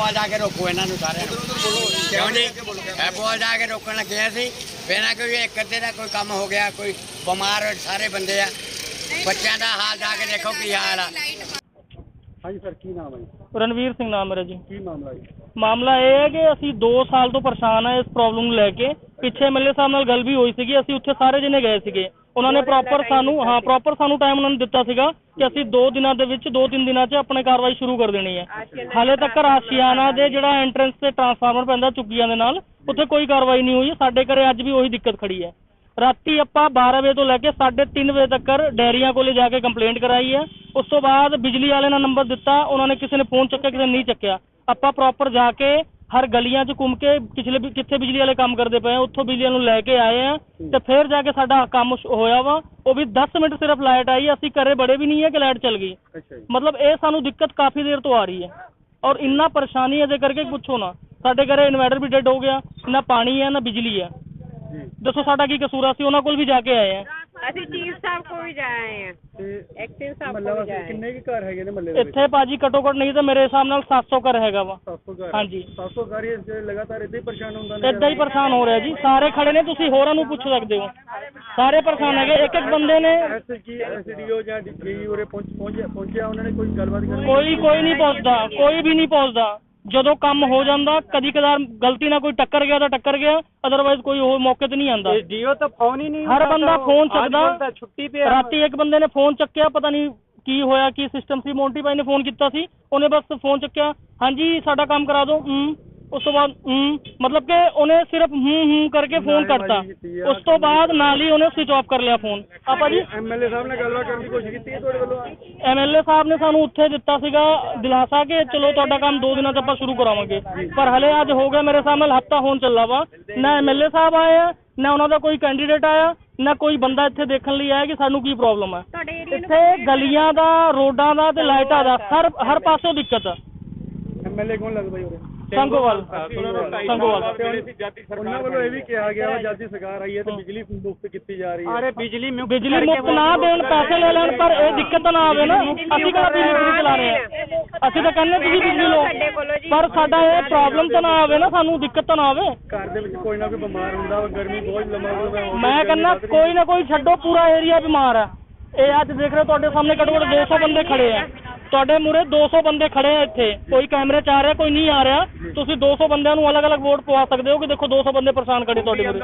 ਪੁਆਲ ਜਾ ਕੇ ਰੋਕੋ ਇਹਨਾਂ ਨੂੰ ਸਾਰਿਆਂ ਨੂੰ। ਕਿਉਂ ਜੀ ਇਹ ਪੁਆਲ ਜਾ ਕੇ ਰੋਕਣ ਲੱਗੇ ਸੀ ਬਿਨਾਂ ਕੋਈ ਇੱਕ ਅੱਧੇ ਦਾ ਕੋਈ ਕੰਮ ਹੋ ਗਿਆ ਕੋਈ ਬਿਮਾਰ ਸਾਰੇ ਬੰਦੇ ਆ। ਬੱਚਿਆਂ ਦਾ ਹਾਲ ਜਾ ਕੇ ਦੇਖੋ ਕੀ ਹਾਲ ਆ। ਹਾਂਜੀ ਸਰ ਕੀ ਨਾਮ ਹੈ ਜੀ? ਰਣਵੀਰ ਸਿੰਘ ਨਾਮ ਮੇਰਾ ਜੀ। ਕੀ ਮਾਮਲਾ ਜੀ? ਮਾਮਲਾ ਇਹ ਹੈ ਕਿ ਅਸੀਂ 2 ਸਾਲ ਤੋਂ ਪਰੇਸ਼ਾਨ ਆ ਇਸ ਪ੍ਰੋਬਲਮ ਨੂੰ ਲੈ ਕੇ। ਪਿੱਛੇ ਐਮਐਲਏ ਸਾਹਿਬ ਨਾਲ ਗੱਲ ਵੀ ਹੋਈ ਸੀਗੀ ਅਸੀਂ ਉੱਥੇ ਸਾਰੇ ਜਣੇ ਗਏ ਸੀਗੇ। ਉਹਨਾਂ ਨੇ ਪ੍ਰੋਪਰ ਸਾਨੂੰ ਹਾਂ ਪ੍ਰੋਪਰ ਸਾਨੂੰ ਟਾਈਮ ਉਹਨਾਂ ਨੇ ਦਿੱਤਾ ਸੀਗਾ ਕਿ ਅਸੀਂ 2 ਦਿਨਾਂ ਦੇ ਵਿੱਚ 2-3 ਦਿਨਾਂ 'ਚ ਆਪਣੀ ਕਾਰਵਾਈ ਸ਼ੁਰੂ ਕਰ ਦੇਣੀ ਹੈ। ਹਾਲੇ ਤੱਕ ਆਸ਼ੀਆਨਾ ਦੇ ਜਿਹੜਾ ਐਂਟਰੈਂਸ ਤੇ ਟਰਾਂਸਫਾਰਮਰ ਪੈਂਦਾ ਚੁੱਕੀਆਂ ਦੇ ਨਾਲ ਉੱਥੇ ਕੋਈ ਕਾਰਵਾਈ ਨਹੀਂ ਹੋਈ। ਸਾਡੇ ਘਰੇ ਅੱਜ ਵੀ ਉਹੀ ਦਿੱਕਤ ਖੜੀ ਹੈ। ਰਾਤੀ ਆਪਾਂ 12 ਵਜੇ ਤੋਂ ਲੈ ਕੇ 3:30 ਵਜੇ ਤੱਕ ਡੈਰੀਆਂ ਕੋਲੇ ਜਾ ਕੇ ਕੰਪਲੇਂਟ ਕਰਾਈ ਹੈ। ਉਸ ਤੋਂ ਬਾਅਦ ਬਿਜਲੀ ਵਾਲੇ ਨਾਲ ਨੰਬਰ ਦਿੱਤਾ ਉਹਨਾਂ ਨੇ ਕਿਸੇ ਨੇ ਫੋਨ ਚੱਕਿਆ ਕਿਸੇ ਨੇ ਨਹੀਂ ਚੱਕਿਆ। ਆਪਾਂ ਪ੍ਰੋਪਰ ਜਾ ਕੇ ਹਰ ਗਲੀਆਂ 'ਚ ਘੁੰਮ ਕੇ ਪਿਛਲੇ ਵੀ ਕਿੱਥੇ ਬਿਜਲੀ ਵਾਲੇ ਕੰਮ ਕਰਦੇ ਪਏ ਆ ਉੱਥੋਂ ਬਿਜਲੀ ਨੂੰ ਲੈ ਕੇ ਆਏ ਆ ਤੇ ਫਿਰ ਜਾ ਕੇ ਸਾਡਾ ਕੰਮ ਸ਼- ਹੋਇਆ ਵਾ ਉਹ ਵੀ 10 ਮਿੰਟ ਸਿਰਫ ਲਾਈਟ ਆਈ ਅਸੀਂ ਘਰੇ ਬੜੇ ਵੀ ਨਹੀਂ ਹੈ ਕਿ ਲਾਈਟ ਚੱਲ ਗਈ। ਅੱਛਾ ਜੀ। ਮਤਲਬ ਇਹ ਸਾਨੂੰ ਦਿੱਕਤ ਕਾਫੀ ਦੇਰ ਤੋਂ ਆ ਰਹੀ ਹੈ। ਔਰ ਇੰਨਾ ਪਰੇਸ਼ਾਨੀ ਇਹਦੇ ਕਰਕੇ ਪੁੱਛੋ ਨਾ ਸਾਡੇ ਘਰੇ ਇਨਵਰਟਰ ਵੀ ਡੈਡ ਹੋ ਗਿਆ ਨਾ ਪਾਣੀ ਹੈ ਨਾ ਬਿਜਲੀ ਹੈ। ਜੀ। ਦੱਸੋ ਸਾਡਾ ਕੀ ਕਸੂਰ ਆ ਅਸੀਂ ਉਹਨਾਂ ਕੋਲ ਵੀ ਜਾ ਕੇ ਆਏ ਆ। ਅਸੀਂ ਚੀਫ ਸਾਹਿਬ ਕੋਲ ਵੀ ਜਾਏ ਆ। ਤੇ ਐਕਟਿਵ ਸਾਹਿਬ ਮੱਲਾ ਕੋਲ ਵੀ ਵਾਸਤੇ ਜਾਏ। ਕਿੰਨੇ ਕੀ ਘਰ ਹੈਗੇ ਨੇ ਮੱਲੇ ਦੇ ਵਿੱਚ? ਇੱਥੇ ਭਾਜੀ ਘੱਟੋ ਘੱਟ ਨਹੀਂ ਤਾਂ ਮੇਰੇ ਹਿਸਾਬ ਨਾਲ 700 ਘਰ ਹੈਗਾ ਵਾ। 700 ਘਰ। ਹਾਂਜੀ। 700 ਘਰ ਹੀ ਇਸ ਲਗਾਤਾਰ ਇਦਾਂ ਹੀ ਪਰੇਸ਼ਾਨ ਹੁੰਦਾ ਨੇ ਹੀ ਪਰੇਸ਼ਾਨ ਹੋ ਰਿਹਾ ਜੀ। ਸਾਰੇ ਖੜੇ ਨੇ ਤੁਸੀਂ ਹੋਰਾਂ ਨੂੰ ਪੁੱਛ ਸਕਦੇ ਹੋ। ਸਾਰੇ ਪਰੇਸ਼ਾਨ ਹੈਗੇ। ਇੱਕ ਇੱਕ ਬੰਦੇ ਨੇ ਐਸ ਕੀ ਐਸਡੀਓ ਜਾਂ ਡੀਈ ਉਰੇ ਪਹੁੰਚ ਪਹੁੰਚਿਆ ਪਹੁੰਚਿਆ ਉਹਨਾਂ ਨੇ ਕੋਈ ਗੱਲਬਾਤ ਕੋਈ ਕੋਈ ਨਹੀਂ ਪਹੁੰਚਦਾ। ਕੋਈ ਵੀ ਨਹੀਂ ਪਹੁੰਚਦਾ। ਜਦੋਂ ਕੰਮ ਹੋ ਜਾਂਦਾ ਕਦੀ ਕਦਾਰ ਗਲਤੀ ਨਾਲ ਕੋਈ ਟੱਕਰ ਗਿਆ ਤਾਂ ਟੱਕਰ ਗਿਆ ਅਦਰਵਾਈਜ਼ ਕੋਈ ਉਹ ਮੌਕੇ ਤੇ ਨਹੀਂ ਆਂਦਾ ਡੀਓ ਤਾਂ ਫੋਨ ਹੀ ਨਹੀਂ ਹਰ ਬੰਦਾ ਫੋਨ ਚੱਕਦਾ। ਛੁੱਟੀ ਰਾਤੀ ਇੱਕ ਬੰਦੇ ਨੇ ਫੋਨ ਚੱਕਿਆ ਪਤਾ ਨਹੀਂ ਕੀ ਹੋਇਆ ਕੀ ਸਿਸਟਮ ਸੀ। ਮੋਂਟੀ ਭਾਈ ਨੇ ਫੋਨ ਕੀਤਾ ਸੀ ਉਹਨੇ ਬਸ ਫੋਨ ਚੱਕਿਆ ਹਾਂਜੀ ਸਾਡਾ ਕੰਮ ਕਰਾ ਦਿਓ। ਹੂੰ। ਉਸ ਤੋਂ ਬਾਅਦ ਹੂੰ ਮਤਲਬ ਕਿ ਉਹਨੇ ਸਿਰਫ ਹੂੰ ਹੂੰ ਕਰਕੇ ਫੋਨ ਕਰਤਾ। ਉਸ ਤੋਂ ਬਾਅਦ ਨਾਲ ਹੀ ਉਹਨੇ ਸਵਿਚ ਆਫ ਕਰ ਲਿਆ ਫੋਨ ਆਪਾਂ ਜੀ ਐਮਐਲਏ ਸਾਹਿਬ ਨੇ ਗੱਲਬਾਤ ਕਰਨ ਦੀ ਕੋਸ਼ਿਸ਼ ਕੀਤੀ ਹੈ ਤੁਹਾਡੇ ਵੱਲੋਂ? ਐਮਐਲਏ ਸਾਹਿਬ ਨੇ ਸਾਨੂੰ ਉੱਥੇ ਦਿੱਤਾ ਸੀਗਾ ਦਿਲਾਸਾ ਕਿ ਚਲੋ ਤੁਹਾਡਾ ਕੰਮ ਦੋ ਦਿਨਾਂ 'ਚ ਆਪਾਂ ਸ਼ੁਰੂ ਕਰਾਵਾਂਗੇ। ਪਰ ਹਲੇ ਅੱਜ ਹੋ ਗਿਆ ਮੇਰੇ ਸਾਹਮਣੇ ਹਫਤਾ ਹੋਣ ਚੱਲਾ ਵਾ। ਨਾ ਐਮਐਲਏ ਸਾਹਿਬ ਆਏ ਆ ਨਾ ਉਹਨਾਂ ਦਾ ਕੋਈ ਕੈਂਡੀਡੇਟ ਆਇਆ ਨਾ ਕੋਈ ਬੰਦਾ ਇੱਥੇ ਦੇਖਣ ਲਈ ਆਇਆ ਕਿ ਸਾਨੂੰ ਕੀ ਪ੍ਰੋਬਲਮ ਹੈ ਤੁਹਾਡੇ ਏਰੀਆ ਇੱਥੇ ਗਲੀਆਂ ਦਾ ਰੋਡਾਂ ਦਾ ਤੇ ਲਾਈਟਾਂ ਦਾ ਹਰ ਹਰ ਪਾਸੋਂ ਦਿੱਕਤ ਆ। ਐਮਐਲਏ ਕੌਣ ਲੱਗਦਾ ਜੀ ਉਰੇ? ਸੰਗੋਵਾਲ। ਸੰਗੋਵਾਲ। ਉਹਨਾਂ ਵੱਲੋਂ ਇਹ ਵੀ ਕਿਹਾ ਗਿਆ ਜਦ ਦੀ ਸਰਕਾਰ ਆਈ ਹੈ ਤੇ ਬਿਜਲੀ ਮੁਫਤ ਕੀਤੀ ਜਾ ਰਹੀ ਹੈ। ਅਰੇ ਬਿਜਲੀ ਬਿਜਲੀ ਮੁਫਤ ਨਾ ਦੇਣ ਪੈਸੇ ਲੈ ਲੈਣ ਪਰ ਇਹ ਦਿੱਕਤ ਨਾ ਆਵੇ ਨਾ। ਅਸੀਂ ਕਿਹੜਾ ਬਿਜਲੀ ਫ੍ਰੀ ਚਲਾ ਰਹੇ ਆ ਅਸੀਂ ਤਾਂ ਕਹਿੰਦੇ ਤੁਸੀਂ ਬਿਜਲੀ ਲਓ ਪਰ ਸਾਡਾ ਇਹ ਪ੍ਰੋਬਲਮ ਤਾਂ ਨਾ ਆਵੇ ਨਾ ਸਾਨੂੰ ਦਿੱਕਤ ਤਾਂ ਨਾ ਆਵੇ। ਘਰ ਦੇ ਵਿੱਚ ਕੋਈ ਨਾ ਕੋਈ ਬਿਮਾਰ ਹੁੰਦਾ ਵਾ ਗਰਮੀ ਬਹੁਤ ਲੰਮਾ ਹੋ ਮੈਂ ਕਹਿੰਦਾ ਕੋਈ ਨਾ ਕੋਈ ਛੱਡੋ ਪੂਰਾ ਏਰੀਆ ਬਿਮਾਰ ਆ ਇਹ ਅੱਜ ਦੇਖ ਰਹੇ ਹੋ ਤੁਹਾਡੇ ਸਾਹਮਣੇ ਘੱਟੋ ਘੱਟ 200 ਬੰਦੇ ਖੜੇ ਆ। ਤੁਹਾਡੇ ਮੂਰੇ 200 ਬੰਦੇ ਖੜੇ ਆ ਇੱਥੇ ਕੋਈ ਕੈਮਰੇ 'ਚ ਆ ਰਿਹਾ ਕੋਈ ਨਹੀਂ ਆ ਰਿਹਾ ਤੁਸੀਂ 200 ਬੰਦਿਆਂ ਨੂੰ ਅਲੱਗ-ਅਲੱਗ ਵੋਟ ਪਵਾ ਸਕਦੇ ਹੋ ਕਿ ਦੇਖੋ 200 ਬੰਦੇ ਪਰੇਸ਼ਾਨ ਖੜੇ ਤੁਹਾਡੇ ਮੂਰੇ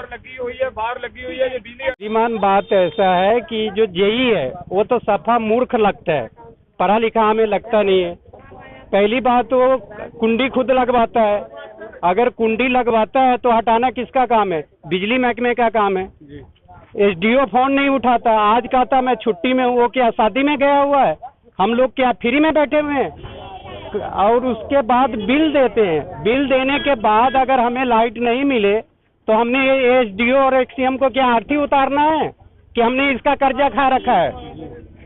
श्रीमान बात ऐसा है कि जो जेई है वो तो सफा मूर्ख लगता है पढ़ा लिखा हमें लगता नहीं है पहली बात वो कुंडी खुद लगवाता है अगर कुंडी लगवाता है तो हटाना किसका काम है बिजली महकमे का काम है एसडीओ फोन नहीं उठाता आज कहता मैं छुट्टी में हूँ वो क्या शादी में गया हुआ है हम लोग क्या फ्री में बैठे हुए हैं? और उसके बाद बिल देते हैं। बिल देने के बाद अगर हमें लाइट नहीं मिले तो हमने एस और एक्सीएम को क्या आरती उतारना है कि हमने इसका कर्जा खा रखा है?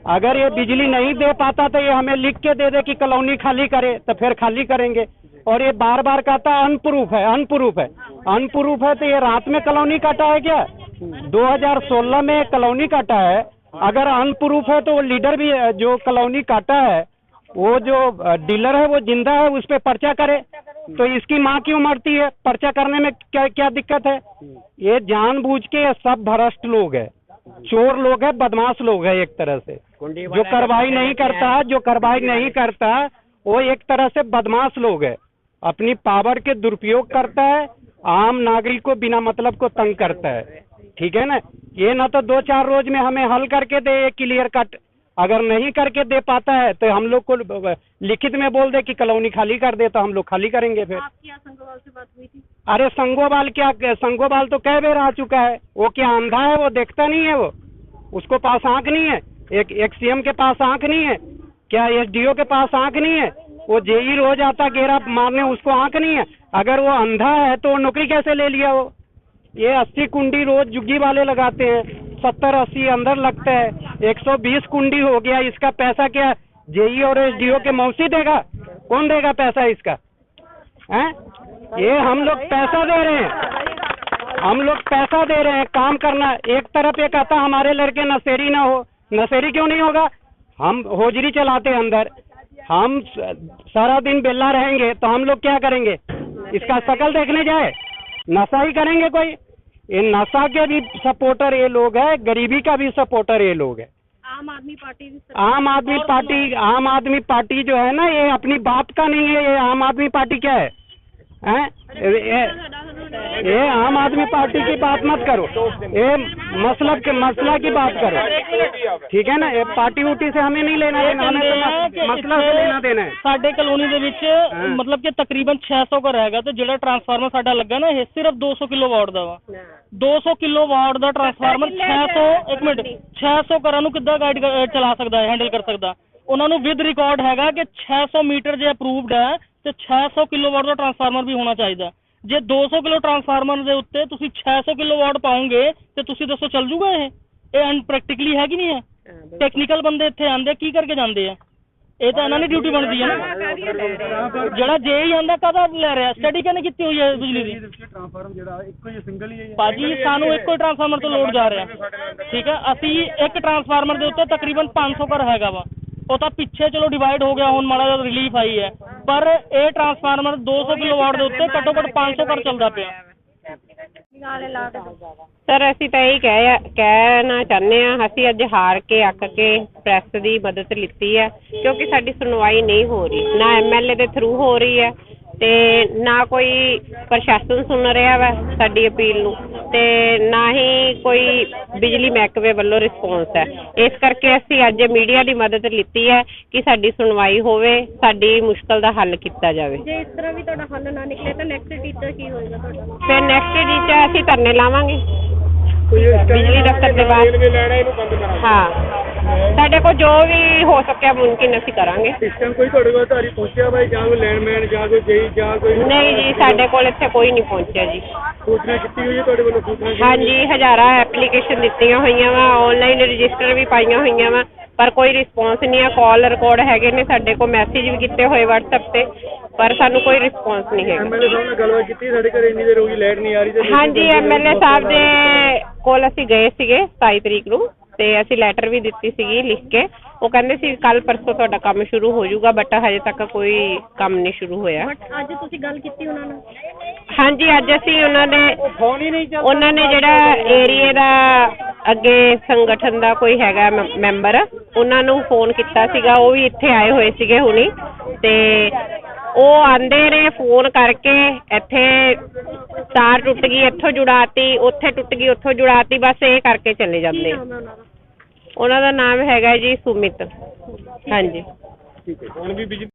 अगर ये बिजली नहीं दे पाता तो ये हमें लिख के दे दे कि कॉलोनी खाली करे तो फिर खाली करेंगे। और ये बार बार कहता है, अनप्रूफ है अनप्रूफ है। अनप्रूफ है तो ये रात में कॉलोनी काटा है क्या? 2016 में कॉलोनी काटा है अगर अनप्रूफ है तो वो लीडर भी है, जो कॉलोनी काटा है वो जो डीलर है वो ज़िंदा है उस पर पर्चा करे। तो इसकी माँ क्यों मरती है? पर्चा करने में क्या क्या दिक्कत है? ये जानबूझ के सब भ्रष्ट लोग है। चोर लोग है बदमाश लोग है एक तरह से। जो कार्रवाई नहीं करता जो कार्रवाई नहीं करता वो एक तरह से बदमाश लोग है। अपनी पावर के दुरुपयोग करता है आम नागरिक को बिना मतलब को तंग करता है। ठीक है ना? ये ना तो दो चार रोज में हमें हल करके दे क्लियर कट अगर नहीं करके दे पाता है तो हम लोग को लिखित में बोल दे कि कॉलोनी खाली कर दे तो हम लोग खाली करेंगे फिर। अरे संगोबाल क्या संगोबाल तो कई बार आ चुका है। वो क्या अंधा है वो देखता नहीं है वो। उसको पास आँख नहीं है। एक एक सीएम के पास आँख नहीं है। क्या एसडीओ के पास आँख नहीं है? वो जेई रोज आता घेरा मारने उसको आँख नहीं है। अगर वो अंधा है तो नौकरी कैसे ले लिया वो? ये अस्सी कुंडी रोज जुग्गी वाले लगाते हैं। सत्तर, अस्सी, अंदर लगता है। एक सौ बीस कुंडी हो गया, इसका पैसा क्या जेई और एसडीओ के मौसी देगा? कौन देगा पैसा इसका? हैं? ये हम लोग पैसा दे रहे हैं। हम लोग पैसा दे रहे हैं। काम करना, एक तरफ़ ये कहता हमारे लड़के नशेरी ना हो। नशेरी क्यों नहीं होगा? हम होजरी चलाते अंदर। हम सारा दिन बेला रहेंगे तो हम लोग क्या करेंगे? इसका शकल देखने जाए। नशा ही करेंगे कोई? ये नशा के भी सपोर्टर ये लोग है गरीबी का भी सपोर्टर ये लोग है। आम आदमी पार्टी आम आदमी पार्टी आम आदमी पार्टी जो है ना ये अपनी बात का नहीं है ये आम आदमी पार्टी क्या है हैं? ये, ये आम आदमी पार्टी की बात मत करो ये मसला के मसला की बात करो ठीक है ना ये पार्टी उटी से हमें नहीं लेना ਇਹ देना हमें ਕਹਿੰਦੇ ਆ तो ਕਿ मस- मसला से लेना देना है ਸਾਡੇ ਕਲੋਨੀ ਦੇ ਵਿੱਚ ਹਾਂ। ਮਤਲਬ ਕਿ ਤਕਰੀਬਨ 600 ਘਰ ਹੈਗਾ ਤੇ ਜਿਹੜਾ ਟਰਾਂਸਫਾਰਮਰ ਸਾਡਾ ਲੱਗਾ ਨਾ ਇਹ ਸਿਰਫ 200 ਕਿਲੋ ਵਾਟ ਦਾ ਵਾ 200 ਕਿਲੋ ਵਾਟ ਦਾ ਟਰਾਂਸਫਾਰਮਰ 600 ਇੱਕ ਮਿੰਟ 600 ਘਰਾਂ ਨੂੰ ਕਿੱਦਾਂ ਗਾਈਡ ਚਲਾ ਸਕਦਾ ਹੈ ਹੈਂਡਲ ਕਰ ਸਕਦਾ ਉਹਨਾਂ ਨੂੰ ਵਿਦ ਰਿਕਾਰਡ ਹੈਗਾ ਕਿ 600 ਮੀਟਰ ਜੇ ਅਪਰੂਵਡ ਹੈ ਤੇ 600 ਕਿਲੋ ਵਾਟ ਦਾ ਟਰਾਂਸਫਾਰਮਰ ਵੀ ਹੋਣਾ ਚਾਹੀਦਾ ਜੇ 200 ਕਿਲੋ ਟਰਾਂਸਫਾਰਮਰ ਦੇ ਉੱਤੇ ਤੁਸੀਂ 600 ਕਿਲੋ ਵਾਟ ਪਾਉਂਗੇ ਤੇ ਤੁਸੀਂ ਦੱਸੋ ਚੱਲ ਜੂਗਾ ਇਹ? ਇਹ ਅਨਪ੍ਰੈਕਟੀਕਲੀ ਹੈ ਕਿ ਨਹੀਂ ਹੈ? ਟੈਕਨੀਕਲ ਬੰਦੇ ਇੱਥੇ ਆਂਦੇ ਕੀ ਕਰਕੇ ਜਾਂਦੇ ਆ? ਇਹ ਤਾਂ ਇਹਨਾਂ ਦੀ ਡਿਊਟੀ ਬਣਦੀ ਹੈ ਨਾ। ਜਿਹੜਾ ਜੇ ਹੀ ਆਂਦਾ ਕਦਾ ਲੈ ਰਿਹਾ? ਸਟੱਡੀ ਕਿਹਨੇ ਕੀਤੀ ਹੋਈ ਹੈ ਬਿਜਲੀ ਦੀ? ਟ੍ਰਾਂਸਫਾਰਮ ਜਿਹੜਾ ਇੱਕੋ ਹੀ ਸਿੰਗਲ ਹੀ ਹੈ ਭਾਜੀ ਸਾਨੂੰ ਇੱਕੋ ਹੀ ਟਰਾਂਸਫਾਰਮਰ ਤੋਂ ਲੋਡ ਜਾ ਰਿਹਾ। ਠੀਕ ਹੈ ਅਸੀਂ ਇੱਕ ਟਰਾਂਸਫਾਰਮਰ ਦੇ ਉੱਤੇ ਤਕਰੀਬਨ 500 ਘਰ ਹੈਗਾ ਵਾ। ਉਹ ਤਾਂ ਪਿੱਛੇ ਚਲੋ ਡਿਵਾਈਡ ਹੋ ਗਿਆ ਹੁਣ ਮਾੜਾ ਜਿਹਾ ਰਿਲੀਫ ਆਈ ਹੈ। ਪਰ ਇਹ ਟਰਾਂਸਫਾਰਮਰ 200 ਕਿਲੋਵਾਟ ਦੇ ਉੱਤੇ ਘੱਟੋ ਘੱਟ 500 ਘਰ ਚੱਲਦਾ ਪਿਆ। ਸਰ, ਅਸੀਂ ਤਾਂ ਇਹੀ ਕਹਿ ਕਹਿਣਾ ਚਾਹੁੰਦੇ ਆ ਅਸੀਂ ਅੱਜ ਹਾਰ ਕੇ, ਅੱਕ ਕੇ ਪ੍ਰੈਸ ਦੀ ਮਦਦ ਲਿੱਤੀ ਹੈ, ਕਿਉਂਕਿ ਸਾਡੀ ਸੁਣਵਾਈ ਨਹੀਂ ਹੋ ਰਹੀ। ਨਾ ਐਮਐਲਏ ਦੇ ਥਰੂ ਹੋ ਰਹੀ ਹੈ ਤੇ ਨਾ ਕੋਈ ਪ੍ਰਸ਼ਾਸਨ ਸੁਣ ਰਿਹਾ ਵਾ ਸਾਡੀ ਅਪੀਲ ਨੂੰ ਤੇ ਨਾ ਹੀ ਕੋਈ ਬਿਜਲੀ ਮਹਿਕਮੇ ਵੱਲੋਂ ਰਿਸਪੌਂਸ ਹੈ। ਇਸ ਕਰਕੇ ਅਸੀਂ ਅੱਜ ਮੀਡੀਆ ਦੀ ਮਦਦ ਲਿੱਤੀ ਹੈ ਕਿ ਸਾਡੀ ਸੁਣਵਾਈ ਹੋਵੇ ਸਾਡੀ ਮੁਸ਼ਕਲ ਦਾ ਹੱਲ ਕੀਤਾ ਜਾਵੇ। ਜੇ ਇਸ ਤਰ੍ਹਾਂ ਵੀ ਤੁਹਾਡਾ ਹੱਲ ਨਾ ਨਿਕਲੇ ਤਾਂ ਨੈਕਸਟ ਟੀਚਰ ਕੀ ਹੋਏਗਾ ਤੁਹਾਡਾ? ਫਿਰ ਨੈਕਸਟ 'ਚ ਅਸੀਂ ਧਰਨੇ ਲਾਵਾਂਗੇ। ਬਿਜਲੀ ਦਫ਼ਤਰ ਦੇ ਬਾਹਰ। ਹਾਂ। ਸਾਡੇ ਕੋਲ ਜੋ ਵੀ ਹੋ ਸਕਿਆ ਮੁਮਕਿਨ ਅਸੀਂ ਕਰਾਂਗੇ। ਇਸ ਟਾਈਮ ਕੋਈ ਤੁਹਾਡੇ ਕੋਲ ਧਾਰੀ ਪਹੁੰਚਿਆ ਬਾਈ ਜਾਂ ਕੋਈ ਲੈਂਡਮੈਨ ਜਾਂ ਕੋਈ ਜਈ ਜਾਂ ਕੋਈ ਨਹੀਂ ਜੀ ਸਾਡੇ ਕੋਲ ਇੱਥੇ ਕੋਈ ਨਹੀਂ ਪਹੁੰਚਿਆ ਜੀ। ਸੂਚਨਾ ਕੀਤੀ ਹੋਈ ਹੈ ਤੁਹਾਡੇ ਵੱਲੋਂ ਸੂਚਨਾ ਹਾਂਜੀ ਹਜ਼ਾਰਾਂ ਐਪਲੀਕੇਸ਼ਨ ਦਿੱਤੀਆਂ ਹੋਈਆਂ ਵਾ ਆਨਲਾਈਨ ਰਜਿਸਟਰ ਵੀ ਪਾਈਆਂ ਹੋਈਆਂ ਵਾ ਪਰ ਕੋਈ ਰਿਸਪੌਂਸ ਨਹੀਂ ਆ ਕਾਲ ਰਿਕਾਰਡ ਹੈਗੇ ਨੇ ਸਾਡੇ ਕੋਲ ਮੈਸੇਜ ਵੀ ਕੀਤੇ ਹੋਏ WhatsApp ਤੇ ਪਰ ਸਾਨੂੰ ਕੋਈ ਰਿਸਪੌਂਸ ਨਹੀਂ ਹੈਗਾ। ਐਮਐਲਏ ਸਾਹਿਬ ਨਾਲ ਗੱਲਬਾਤ ਕੀਤੀ ਸਾਡੇ ਘਰੇ ਇੰਨੀ ਦੇਰ ਹੋ ਗਈ ਲਾਈਟ ਨਹੀਂ ਆ ਰਹੀ ਤੇ ਹਾਂਜੀ ਐਮਐਲਏ ਸਾਹਿਬ ਦੇ ਕੋਲ ਅਸੀਂ ਗਏ ਸੀਗੇ 27 ਤਰੀਕ ਨੂੰ। ਤੇ ਅਸੀਂ ਲੈਟਰ ਵੀ ਦਿੱਤੀ ਸੀਗੀ ਲਿਖ ਕੇ। ਉਹ ਕਹਿੰਦੇ ਸੀ ਕੱਲ ਪਰਸੋਂ ਤੁਹਾਡਾ ਕੰਮ ਸ਼ੁਰੂ ਹੋ ਜਾਊਗਾ ਬਟ ਹਜੇ ਤੱਕ ਕੋਈ ਕੰਮ ਨਹੀਂ ਸ਼ੁਰੂ ਹੋਇਆ। ਬਟ ਅੱਜ ਤੁਸੀਂ ਗੱਲ ਕੀਤੀ ਉਹਨਾਂ ਨਾਲ? ਹਾਂਜੀ ਅੱਜ ਅਸੀਂ ਉਹਨਾਂ ਨੇ ਫੋਨ ਹੀ ਨਹੀਂ ਚੱਲਦਾ। ਉਹਨਾਂ ਨੇ ਜਿਹੜਾ ਏਰੀਏ ਦਾ ਅੱਗੇ ਸੰਗਠਨ ਦਾ ਕੋਈ ਹੈਗਾ ਮੈਂਬਰ ਉਹਨਾਂ ਨੂੰ ਫੋਨ ਕੀਤਾ ਸੀਗਾ। ਉਹ ਵੀ ਇੱਥੇ ਆਏ ਹੋਏ ਸੀਗੇ ਹੁਣੀ। ਤੇ ਉਹ ਆਂਦੇ ਨੇ ਫੋਨ ਕਰਕੇ ਇੱਥੇ ਤਾਰ ਟੁੱਟ ਗਈ ਇੱਥੋਂ ਜੁੜਾਤੀ ਉੱਥੇ ਟੁੱਟ ਗਈ ਉੱਥੋਂ ਜੁੜਾਤੀ ਬਸ ਇਹ ਕਰਕੇ ਚਲੇ ਜਾਂਦੇ। ਉਹਨਾਂ ਦਾ? ਉਹਨਾਂ ਦਾ ਨਾਮ ਹੈਗਾ ਜੀ ਸੁਮਿਤ। ਹਾਂਜੀ। ਠੀਕ ਹੈ ਹੁਣ ਵੀ ਬਿਜਲੀ